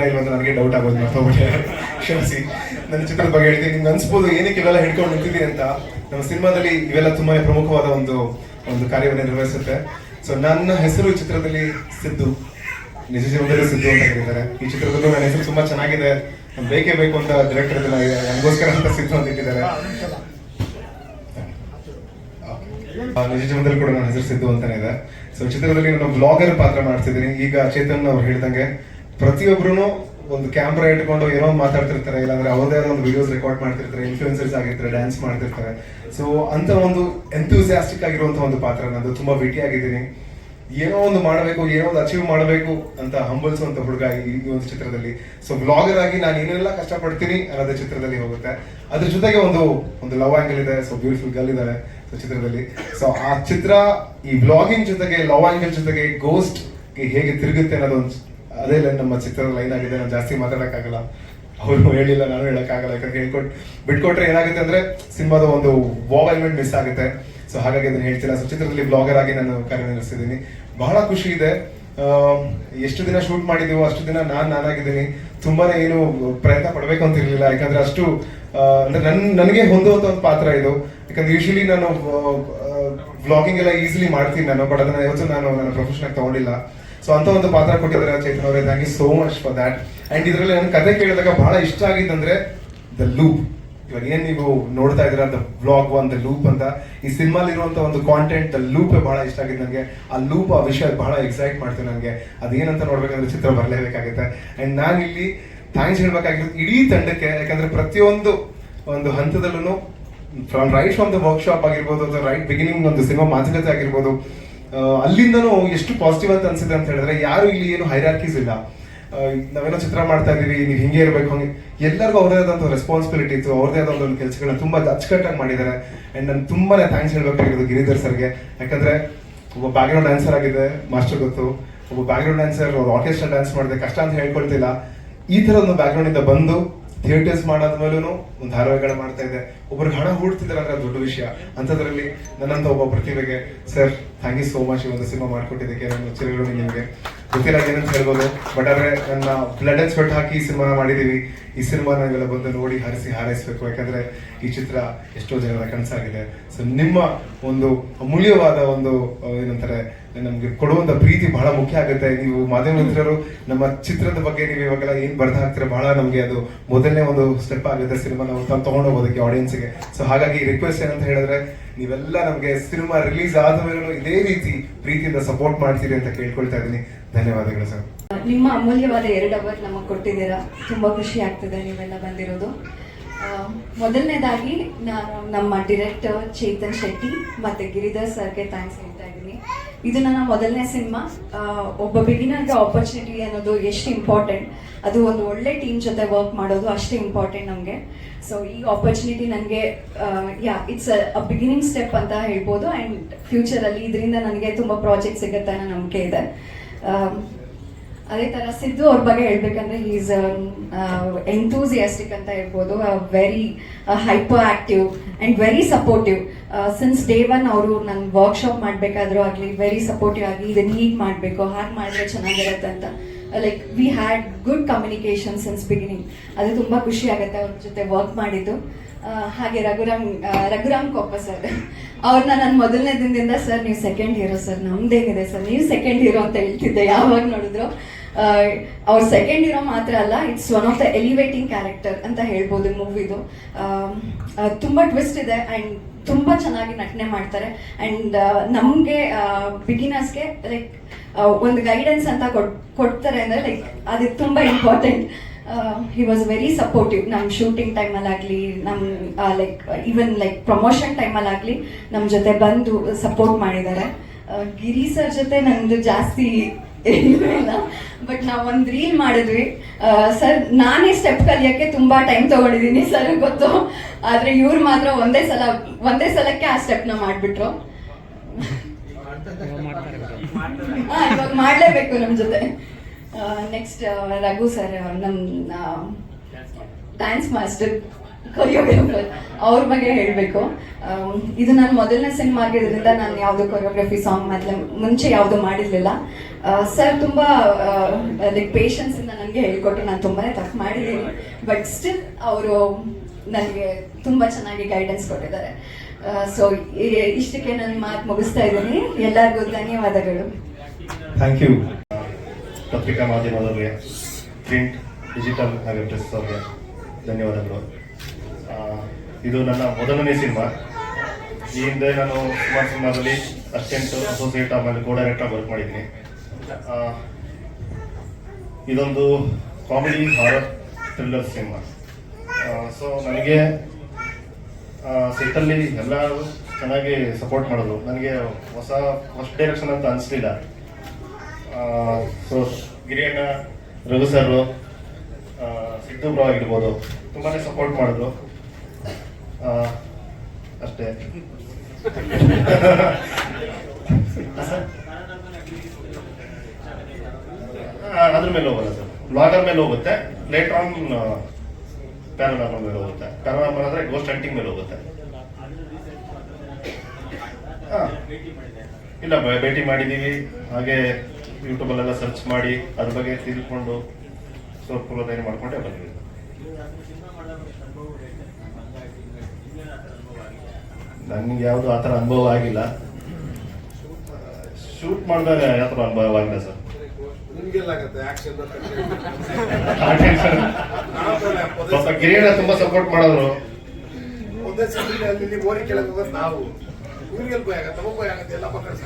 ಹೇಳಿದ್ರೆ ಇಲ್ಲ ಅಂತ ನನಗೆ ಡೌಟ್ ಆಗೋದು ಮರ್ತೋಗ್ಬಿಟ್ಟೆ ಕ್ಷಮಿಸಿ. ನನ್ನ ಚಿತ್ರದ ಬಗ್ಗೆ ಹೇಳಿದ್ದೀನಿ ನಿಮ್ಗೆ ಅನ್ಸ್ಬೋದು ಏನಕ್ಕೆ ಇವೆಲ್ಲ ಹಿಡ್ಕೊಂಡು ನಿಂತಿದ್ದೀನಿ ಅಂತ. ನಮ್ಮ ಸಿನಿಮಾದಲ್ಲಿ ಇವೆಲ್ಲ ತುಂಬಾ ಪ್ರಮುಖವಾದ ಒಂದು ಒಂದು ಕಾರ್ಯವನ್ನು ನಿರ್ವಹಿಸುತ್ತೆ. ಸೊ ನನ್ನ ಹೆಸರು ಚಿತ್ರದಲ್ಲಿ ಸಿದ್ದು. ನಿಜ ಜೀವನದಲ್ಲಿ ಸಿದ್ದು ಅಂತ ಹೇಳಿದ್ದಾರೆ. ಈ ಚಿತ್ರದಲ್ಲಿ ನನ್ನ ಹೆಸರು ತುಂಬಾ ಚೆನ್ನಾಗಿದೆ. ನಾನ್ ಬೇಕೇ ಬೇಕು ಅಂತ ಡೈರೆಕ್ಟರ್ ನನಗೋಸ್ಕರ ಅಂತ ಸಿದ್ದು ಅಂತ ಇಟ್ಟಿದ್ದಾರೆ. ನಿಜ ಜೀವನದಲ್ಲಿ ಕೂಡ ನನ್ನ ಹೆಸರು ಸಿದ್ದು ಅಂತಾನೆ ಇದೆ. ಸೊ ಚಿತ್ರದಲ್ಲಿ ನಾನು ಬ್ಲಾಗರ್ ಪಾತ್ರ ಮಾಡ್ತಿದ್ದೀನಿ. ಈಗ ಚೇತನ್ ಅವ್ರು ಹೇಳಿದಂಗೆ ಪ್ರತಿಯೊಬ್ರು ಒಂದು ಕ್ಯಾಮ್ರಾ ಇಟ್ಕೊಂಡು ಏನೋ ಮಾತಾಡ್ತಿರ್ತಾರೆ, ಇಲ್ಲಾಂದ್ರೆ ಅವ್ರದೇ ಒಂದು ವಿಡಿಯೋಸ್ ರೆಕಾರ್ಡ್ ಮಾಡ್ತಿರ್ತಾರೆ ಇನ್ಫ್ಲೂಯೆನ್ಸರ್ಸ್ ಆಗಿರ್ತಾರೆ ಡ್ಯಾನ್ಸ್ ಮಾಡ್ತಿರ್ತಾರೆ. ಸೊ ಅಂತ ಒಂದು ಎಂಥೂಸಿಯಾಸ್ಟಿಕ್ ಆಗಿರುವಂತಹ ಒಂದು ಪಾತ್ರ ನಂದು. ತುಂಬಾ ಭೇಟಿಯಾಗಿದ್ದೀನಿ ಏನೋ ಒಂದು ಮಾಡಬೇಕು, ಏನೋ ಒಂದು ಅಚೀವ್ ಮಾಡಬೇಕು ಅಂತ ಹಂಬಲಿಸುವಂತ ಹುಡುಗ ಈ ಈ ಒಂದು ಚಿತ್ರದಲ್ಲಿ. ಸೊ ಬ್ಲಾಗರ್ ಆಗಿ ನಾನು ಏನೆಲ್ಲ ಕಷ್ಟಪಡ್ತೀನಿ ಅನ್ನೋದೇ ಚಿತ್ರದಲ್ಲಿ ಹೋಗುತ್ತೆ. ಅದ್ರ ಜೊತೆಗೆ ಒಂದು ಒಂದು ಲವ್ ಆಂಗಲ್ ಇದೆ. ಸೊ ಬ್ಯೂಟಿಫುಲ್ ಗರ್ಲ್ ಇದ್ದಾರೆ ಸೊ ಚಿತ್ರದಲ್ಲಿ. ಸೊ ಆ ಚಿತ್ರ ಈ ಬ್ಲಾಗಿಂಗ್ ಜೊತೆಗೆ ಲವ್ ಆಂಗಲ್ ಜೊತೆಗೆ ಗೋಸ್ಟ್ ಹೇಗೆ ತಿರುಗುತ್ತೆ ಅನ್ನೋದೊಂದು ಅದೇ ಲೈನ್ ನಮ್ಮ ಚಿತ್ರದ ಲೈನ್ ಆಗಿದೆ, ನಾನು ಜಾಸ್ತಿ ಮಾತಾಡೋಕ್ಕಾಗಲ್ಲ. ಅವರು ಹೇಳಿಲ್ಲ, ನಾನು ಹೇಳೋಕ್ಕಾಗಲ್ಲ, ಯಾಕಂದ್ರೆ ಹೇಳ್ಕೊಟ್, ಬಿಟ್ಕೊಟ್ರೆ ಏನಾಗುತ್ತೆ ಅಂದ್ರೆ ಸಿನಿಮಾದ ಒಂದು ವಾವ್ ಎಲಿಮೆಂಟ್ ಮಿಸ್ ಆಗುತ್ತೆ. ಸೊ ಹಾಗಾಗಿ ಅದನ್ನ ಹೇಳ್ತಿಲ್ಲ. ಸೊ ಚಿತ್ರದಲ್ಲಿ ಬ್ಲಾಗರ್ ಆಗಿ ನಾನು ಕಾರ್ಯನಿರ್ವಹಿಸಿದ್ದೀನಿ ಬಹಳ ಖುಷಿ ಇದೆ. ಎಷ್ಟು ದಿನ ಶೂಟ್ ಮಾಡಿದೀವೋ ಅಷ್ಟು ದಿನ ನಾನು ನಾನಾಗಿದ್ದೀನಿ. ತುಂಬಾನೇ ಏನು ಪ್ರಯತ್ನ ಪಡಬೇಕು ಅಂತ ಇರಲಿಲ್ಲ. ಯಾಕಂದ್ರೆ ಅಷ್ಟು ಅಂದ್ರೆ ನನ್, ನನಗೆ ಹೊಂದುವಂತ ಒಂದು ಪಾತ್ರ ಇದು. ಯಾಕಂದ್ರೆ ಯೂಶಲಿ ನಾನು ವ್ಲಾಗಿಂಗ್ ಎಲ್ಲ ಈಸಿಲಿ ಮಾಡ್ತೀನಿ ನಾನು ಬಟ್ ಅದನ್ನ ಯಾವತ್ತೂ ನಾನು ನನ್ನ ಪ್ರೊಫೆಷನ್ ತಗೊಂಡಿಲ್ಲ. ಸೊ ಅಂತ ಒಂದು ಪಾತ್ರ ಕೊಟ್ಟಿದ್ದಾರೆ ಚೇತನ್ ಅವರೇ. Thank you so much for that and ಇದರಲ್ಲಿ ನನ್ನ ಕತೆ ಕೇಳಿದಾಗ ಬಹಳ ಇಷ್ಟ ಆಗಿದ್ದಂದ್ರೆ ದ ಲೂಪ್ ಇವಾಗ ಏನ್ ನೀವು ನೋಡ್ತಾ ಇದ್ರ the blog on the loop ಅಂತ. ಈ ಸಿನಿಮಾ ಇರುವಂತ ಒಂದು ಕಾಂಟೆಂಟ್ ದ ಲೂಪ್ ಬಹಳ ಇಷ್ಟ ಆಗಿದೆ ನನಗೆ ಆ ಲೂಪ್ ಆ ವಿಷಯ ಬಹಳ ಎಕ್ಸೈಟ್ ಮಾಡ್ತೀನಿ ನನಗೆ ಅದೇನಂತ ನೋಡ್ಬೇಕಂದ್ರೆ ಚಿತ್ರ ಬರಲೇಬೇಕಾಗುತ್ತೆ. ಅಂಡ್ ನಾನು ಇಲ್ಲಿ ಥ್ಯಾಂಕ್ಸ್ ಹೇಳ್ಬೇಕಾಗಿರೋದು ಇಡೀ ತಂಡಕ್ಕೆ. ಯಾಕಂದ್ರೆ ಪ್ರತಿಯೊಂದು ಒಂದು ಹಂತದಲ್ಲೂ from right from the workshop ಆಗಿರ್ಬೋದು ಅಥವಾ ರೈಟ್ ಬಿಗಿನಿಂಗ್ ಒಂದು ಸಿನಿಮಾ ಮಾತುಕತೆ ಆಗಿರ್ಬೋದು ಅಲ್ಲಿಂದನೂ ಎಷ್ಟು ಪಾಸಿಟಿವ್ ಅಂತ ಅನ್ಸುತ್ತೆ ಅಂತ ಹೇಳಿದ್ರೆ, ಯಾರು ಇಲ್ಲಿ ಏನು ಹೈರಾರ್ಕೀಸ್ ಇಲ್ಲ. ನಾವೆಲ್ಲ ಚಿತ್ರ ಮಾಡ್ತಾ ಇದೀವಿ ನೀವು ಹಿಂಗೆ ಇರಬೇಕು, ಹಂಗೆ. ಎಲ್ಲರಿಗೂ ಅವ್ರದೇ ಆದಂತ ರೆಸ್ಪಾನ್ಸಿಬಿಲಿಟಿ ಇತ್ತು, ಅವ್ರದೇ ಆದ ಒಂದು ಕೆಲಸಗಳನ್ನ ತುಂಬಾ ಅಚ್ಚುಕಟ್ಟಾಗಿ ಮಾಡಿದ್ದಾರೆ. ಅಂಡ್ ನಾನು ತುಂಬಾನೇ ಥ್ಯಾಂಕ್ಸ್ ಹೇಳ್ಬೇಕಾಗಿರೋದು ಗಿರಿಧರ್ ಸರ್ಗೆ. ಯಾಕಂದ್ರೆ, ಒಬ್ಬ ಬ್ಯಾಕ್ಗ್ರೌಂಡ್ ಡ್ಯಾನ್ಸರ್ ಆಗಿದೆ ಮಾಸ್ಟರ್ ಗೊತ್ತು. ಒಬ್ಬ ಬ್ಯಾಕ್ಗ್ರೌಂಡ್ ಡ್ಯಾನ್ಸರ್ ಆರ್ಕೆಸ್ಟ್ರಾ ಡ್ಯಾನ್ಸ್ ಮಾಡಿದೆ, ಕಷ್ಟ ಅಂತ ಹೇಳ್ಕೊಳ್ತಿಲ್ಲ. ಈ ತರ ಒಂದು ಬ್ಯಾಕ್ಗ್ರೌಂಡ್ ಇಂದ ಬಂದು ಥಿಯೇಟರ್ಸ್ ಮಾಡಾದ್ಮೇಲೂ ಒಂದು ಧಾರಾವಾಹಿಗಳು ಮಾಡ್ತಾ ಇದೆ. ಒಬ್ರಿಗೆ ಹಣ ಹೂಡ್ತಿದ್ದಾರೆ ದೊಡ್ಡ ವಿಷಯ. ಅಂತದ್ರಲ್ಲಿ ನನ್ನಂತ ಒಬ್ಬ ಪ್ರತಿಭೆಗೆ, sir thank you so much ಒಂದು ಸಿನಿಮಾ ಮಾಡ್ಕೊಟ್ಟಿದ್ದಕ್ಕೆ ನನ್ನ ಚಿರಗಳು ನಿಮಗೆ. ಏನಂತ ಹೇಳ್ಬೋದು. ಬಟ್ ಆದ್ರೆ ನನ್ನ ಬ್ಲಡ್ ಅಂಡ್ ಸ್ವೆಟ್ ಹಾಕಿ ಈ ಸಿನಿಮಾ ಮಾಡಿದೀವಿ. ಈ ಸಿನಿಮಾ ನಾವೆಲ್ಲ ಬಂದು ನೋಡಿ ಹರಿಸಿ ಹಾರೈಸಬೇಕು. ಯಾಕಂದ್ರೆ ಈ ಚಿತ್ರ ಎಷ್ಟೋ ಜನರ ಕನಸಾಗಿದೆ. ಸೊ ನಿಮ್ಮ ಒಂದು ಅಮೂಲ್ಯವಾದ ಒಂದು, ಏನಂತಾರೆ ನಮ್ಗೆ ಕೊಡುವಂತ ಪ್ರೀತಿ ಬಹಳ ಮುಖ್ಯ ಆಗುತ್ತೆ. ನೀವು ಮಾಧ್ಯಮ ಮಿತ್ರರು ನಮ್ಮ ಚಿತ್ರದ ಬಗ್ಗೆ ನೀವು ಇವಾಗೆಲ್ಲ ಏನ್ ಬರ್ದ ಹಾಕ್ತೀರ ಬಹಳ ನಮಗೆ ಅದು ಮೊದಲನೇ ಒಂದು ಸ್ಟೆಪ್ ಆಗುತ್ತೆ ಸಿನಿಮಾ ನಾವು ತಾವು ತಗೊಂಡು ಹೋಗೋದಕ್ಕೆ ಆಡಿಯನ್ಸ್ಗೆ ಸೊ ಹಾಗಾಗಿ ರಿಕ್ವೆಸ್ಟ್ ಏನಂತ ಹೇಳಿದ್ರೆ ನೀವೆಲ್ಲ ನಮಗೆ ಸಿನಿಮಾ ರಿಲೀಸ್ ಆದ ಮೇಲೂ ಇದೇ ರೀತಿ ಪ್ರೀತಿಯಿಂದ ಸಪೋರ್ಟ್ ಮಾಡ್ತೀರಿ ಅಂತ ಕೇಳ್ಕೊಳ್ತಾ ಇದ್ದೀನಿ. ಧನ್ಯವಾದಗಳು ಸರ್. ನಿಮ್ಮ ಅಮೂಲ್ಯವಾದ ಎರಡು ಅವರ್ ನಮಗೆ ಕೊಟ್ಟಿದ್ದೀರಾ. ತುಂಬ ಖುಷಿ ಆಗ್ತದೆ ನೀವೆಲ್ಲ ಬಂದಿರೋದು. ಮೊದಲನೇದಾಗಿ ನಾನು ನಮ್ಮ ಡಿರೆಕ್ಟರ್ ಚೇತನ್ ಶೆಟ್ಟಿ ಮತ್ತು ಗಿರಿಧರ್ ಸರ್ಗೆ ಥ್ಯಾಂಕ್ಸ್ ಹೇಳ್ತಾ ಇದ್ದೀನಿ. ಇದು ನನ್ನ ಮೊದಲನೇ ಸಿನಿಮಾ ಒಬ್ಬ ಬಿಗಿನರ್ಗೆ ಆಪರ್ಚುನಿಟಿ ಅನ್ನೋದು ಎಷ್ಟು ಇಂಪಾರ್ಟೆಂಟ್ ಅದು ಒಂದು ಒಳ್ಳೆ ಟೀಮ್ ಜೊತೆ ವರ್ಕ್ ಮಾಡೋದು ಅಷ್ಟೇ ಇಂಪಾರ್ಟೆಂಟ್ ನಮಗೆ. ಸೊ ಈ ಆಪರ್ಚುನಿಟಿ ನನಗೆ yeah it's a beginning step ಅಂತ ಹೇಳ್ಬೋದು ಆ್ಯಂಡ್ ಫ್ಯೂಚರಲ್ಲಿ ಇದರಿಂದ ನನಗೆ ತುಂಬ ಪ್ರಾಜೆಕ್ಟ್ ಸಿಗುತ್ತೆ ಅನ್ನೋ ನಂಬಿಕೆ ಇದೆ. ಅದೇ ತರ ಸಿದ್ದು ಅವ್ರ ಬಗ್ಗೆ ಹೇಳ್ಬೇಕಂದ್ರೆ ಈಸ್ ಎಂಥೂಸಿಯಾಸ್ಟಿಕ್ ಅಂತ ಹೇಳ್ಬೋದು very hyperactive and very supportive since day one ಅವರು ನನ್ನ ವರ್ಕ್ಶಾಪ್ ಮಾಡಬೇಕಾದ್ರೂ ಆಗಲಿ ವೆರಿ ಸಪೋರ್ಟಿವ್ ಆಗಿ ಇದನ್ನ ಹೀಗೆ ಮಾಡಬೇಕು, ಹಾಗೆ ಮಾಡಿದ್ರೆ ಚೆನ್ನಾಗಿರುತ್ತೆ ಅಂತ. Like we had good communication since beginning ಅದು ತುಂಬ ಖುಷಿ ಆಗುತ್ತೆ ಅವ್ರ ಜೊತೆ ವರ್ಕ್ ಮಾಡಿದ್ದು. ಹಾಗೆ ರಘುರಾಮ್ ರಘುರಾಮ್ ಕೊಪ್ಪ ಸರ್ ಅವ್ರನ್ನ ನಾನು ಮೊದಲನೇ ದಿನದಿಂದ ಸರ್ ನೀವು ಸೆಕೆಂಡ್ ಹೀರೋ ಸರ್ ನಮ್ದೇನಿದೆ ಸರ್ ನೀವು ಸೆಕೆಂಡ್ ಹೀರೋ ಅಂತ ಹೇಳ್ತಿದ್ದೆ ಯಾವಾಗ ನೋಡಿದ್ರು. ಅವ್ರ ಸೆಕೆಂಡ್ ಇರೋ ಮಾತ್ರ ಅಲ್ಲ it's one of the elevating character ಅಂತ ಹೇಳ್ಬೋದು ಮೂವಿದು ತುಂಬ ಟ್ವಿಸ್ಟ್ ಇದೆ ಆ್ಯಂಡ್ ತುಂಬ ಚೆನ್ನಾಗಿ ನಟನೆ ಮಾಡ್ತಾರೆ. ಆ್ಯಂಡ್ ನಮಗೆ ಬಿಗಿನರ್ಸ್ಗೆ ಲೈಕ್ ಒಂದು ಗೈಡೆನ್ಸ್ ಅಂತ ಕೊಡ್, ಕೊಡ್ತಾರೆ ಅಂದರೆ ಲೈಕ್ ಅದು ತುಂಬ important he was very supportive ನಮ್ಮ ಶೂಟಿಂಗ್ ಟೈಮಲ್ಲಾಗಲಿ ನಮ್ಮ ಲೈಕ್ ಈವನ್ ಲೈಕ್ ಪ್ರಮೋಷನ್ ಟೈಮಲ್ಲಾಗಲಿ ನಮ್ಮ ಜೊತೆ ಬಂದು ಸಪೋರ್ಟ್ ಮಾಡಿದ್ದಾರೆ. ಗಿರಿ ಸರ್ ಜೊತೆ ನಂದು ಜಾಸ್ತಿ ಇಲ್ಲ. ಬಟ್ ನಾವು ಒಂದು ರೀಲ್ ಮಾಡಿದ್ವಿ. ಸರ್ ನಾನೇ ಸ್ಟೆಪ್ ಕಲಿಯೋಕ್ಕೆ ತುಂಬಾ ಟೈಮ್ ತಗೊಂಡಿದ್ದೀನಿ ಸರ್ ಗೊತ್ತು. ಆದರೆ ಇವ್ರು ಮಾತ್ರ ಒಂದೇ ಸಲ ಒಂದೇ ಸಲಕ್ಕೆ ಆ ಸ್ಟೆಪ್ನ ಮಾಡಿಬಿಟ್ರು. ಹಾ ಇವಾಗ ಮಾಡ್ಲೇಬೇಕು ನಮ್ ಜೊತೆ. ನೆಕ್ಸ್ಟ್ ರಘು ಸರ್ ನಮ್ಮ ಡ್ಯಾನ್ಸ್ ಮಾಸ್ಟರ್ ಅವ್ರ ಬಗ್ಗೆ ಹೇಳಬೇಕು. ಇದು ನಾನು ಮೊದಲನೇ ಸಿನಿಮಾ ಆಗಿರೋದ್ರಿಂದ ನಾನು ಯಾವುದು ಕೊರಿಯೋಗ್ರಫಿ ಸಾಂಗ್ ಮೊದಲೇ ಮುಂಚೆ ಯಾವುದು ಮಾಡಿರಲಿಲ್ಲ. ಸರ್ ತುಂಬ ಲೈಕ್ ಪೇಷನ್ಸ್ ಇಂದ ನನಗೆ ಹೇಳ್ಕೊಟ್ಟು ನಾನು ತುಂಬಾನೇ ತಪ್ಪು ಮಾಡಿದ್ದೀನಿ. ಬಟ್ ಸ್ಟಿಲ್ ಅವರು ನನಗೆ ತುಂಬ ಚೆನ್ನಾಗಿ ಗೈಡೆನ್ಸ್ ಕೊಟ್ಟಿದ್ದಾರೆ. ಸೊ ಇಷ್ಟಕ್ಕೆ ನನ್ನ ಮಾತು ಮುಗಿಸ್ತಾ ಇದ್ದೀನಿ. ಎಲ್ಲರಿಗೂ ಧನ್ಯವಾದಗಳು. ಥ್ಯಾಂಕ್ ಯು ಪತ್ರಿಕಾ ಮಾಧ್ಯಮದವರಿಗೆ ಪ್ರಿಂಟ್ ಡಿಜಿಟಲ್ ಹಾಗೆ ಪ್ರೆಸ್ ಅವರಿಗೆ ಧನ್ಯವಾದಗಳು. ಇದು ನನ್ನ ಮೊದಲನೇ ಸಿನಿಮಾ. ಈ ಹಿಂದೆ ನಾನು ಸುಮಾರು ಸಿನಿಮಾದಲ್ಲಿ ಅಸ್ಟೆಂಟ್ ಅಸೋಸಿಯೇಟ್ ಆಮೇಲೆ ಕೋ ಡೈರೆಕ್ಟರ್ ವರ್ಕ್ ಮಾಡಿದ್ದೀನಿ. ಇದೊಂದು comedy horror thriller cinema. So ನನಗೆ ಸೆಟ್ಟಲ್ಲಿ ಎಲ್ಲರೂ ಚೆನ್ನಾಗಿ ಸಪೋರ್ಟ್ ಮಾಡೋದು ನನಗೆ ಹೊಸ ಫಸ್ಟ್ ಡೈರೆಕ್ಷನ್ ಅಂತ ಅನಿಸ್ಲಿಲ್ಲ. So Giriyanna Raghu sir Siddu bro ಆಗಿರ್ಬೋದು ತುಂಬಾ ಸಪೋರ್ಟ್ ಮಾಡಿದ್ರು. ಅಷ್ಟೇ. ಅದ್ರ ಮೇಲೆ ಹೋಗಲ್ಲ ಸರ್. ಬ್ಲಾಗರ್ ಮೇಲೆ ಹೋಗುತ್ತೆ. ಲೇಟರ್ ಆನ್ ಪ್ಯಾರಾನಾರ್ಮಲ್ ಮೇಲೆ ಹೋಗುತ್ತೆ. ಪ್ಯಾರಾನಾರ್ಮಲ್ ಅಂದ್ರೆ ಗೋಸ್ಟ್ ಹಂಟಿಂಗ್ ಮೇಲೆ ಹೋಗುತ್ತೆ. ಇಲ್ಲ ಭೇಟಿ ಮಾಡಿದ್ದೀವಿ ಹಾಗೆ ಯೂಟ್ಯೂಬಲ್ಲೆಲ್ಲ ಸರ್ಚ್ ಮಾಡಿ, ಅದ್ರ ಬಗ್ಗೆ ತಿಳ್ಕೊಂಡು, ಸ್ವಲ್ಪ ಪೂರ್ವತಯಾರಿ ಮಾಡ್ಕೊಂಡೆ ಬಂದ್ವಿ. ನನಗೆ ಯಾವುದು ಆ ಥರ ಅನುಭವ ಆಗಿಲ್ಲ. ಶೂಟ್ ಮಾಡಿದಾಗ ಯಾವ ಥರ ಅನುಭವ ಆಗಿಲ್ಲ ಸರ್? ಸ್ವಲ್ಪ ಗಿರಿಯಣ್ಣ ತುಂಬಾ ಸಪೋರ್ಟ್ ಹೋಗೋದು ನಾವು ಭಯ ಆಗತ್ತೆ ಎಲ್ಲ ಮಕ್ಕಳು